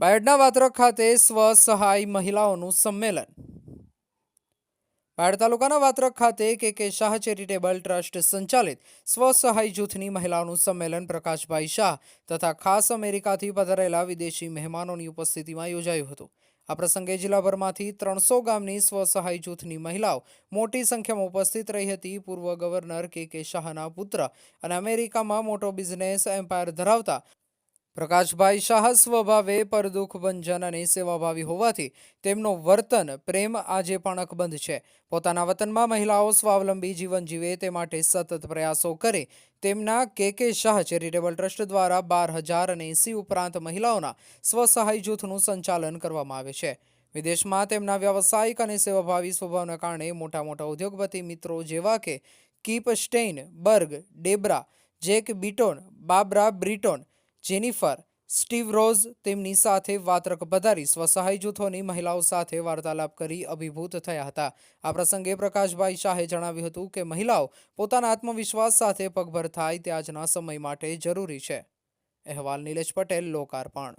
બાયડના વાત્રક ખાતે સ્વ સહાય મહિલાઓનું સંમેલન. બાયડ તાલુકાના વાત્રક ખાતે કે કે શાહ ચેરિટેબલ ટ્રસ્ટ સંચાલિત સ્વ સહાય જૂથની મહિલાઓનું સંમેલન પ્રકાશભાઈ શાહ તથા ખાસ અમેરિકાથી પધારેલા વિદેશી મહેમાનોની ઉપસ્થિતિમાં યોજાયું હતું. આ પ્રસંગે જિલ્લાભરમાંથી ત્રણસો ગામની સ્વ સહાય જૂથની મહિલાઓ મોટી સંખ્યામાં ઉપસ્થિત રહી હતી. પૂર્વ ગવર્નર કે કે શાહના પુત્ર અને અમેરિકામાં મોટો બિઝનેસ એમ્પાયર ધરાવતા પ્રકાશભાઈ શાહ સ્વભાવે પરદુખ ભંજન અને સેવાભાવી હોવાથી તેમનું વર્તન, પ્રેમ આજે પણ અકબંધ છે. પોતાના વતનમાં મહિલાઓ સ્વાવલંબી જીવન જીવે તે માટે સતત પ્રયાસો કરે. તેમના કે કે શાહ ચેરિટેબલ ટ્રસ્ટ દ્વારા બાર હજાર અને એંસી ઉપરાંત મહિલાઓના સ્વસહાય જૂથનું સંચાલન કરવામાં આવે છે. વિદેશમાં તેમના વ્યાવસાયિક અને સેવાભાવી સ્વભાવના કારણે મોટા મોટા ઉદ્યોગપતિ મિત્રો જેવા કે Kip Stein, Berg, Debra, Jack Beaton, Barbara Britton Jennifer, Steve Rose તેમની સાથે વાત્રક પધારી સ્વસહાય જૂથોની મહિલાઓ સાથે વાર્તાલાપ કરી અભિભૂત થયા હતા. આ પ્રસંગે પ્રકાશભાઈ શાહે જણાવ્યું હતું કે મહિલાઓ પોતાના આત્મવિશ્વાસ સાથે પગભર થાય તે આજના સમય માટે જરૂરી છે. અહેવાલ નિલેશ પટેલ, લોકાર્પણ.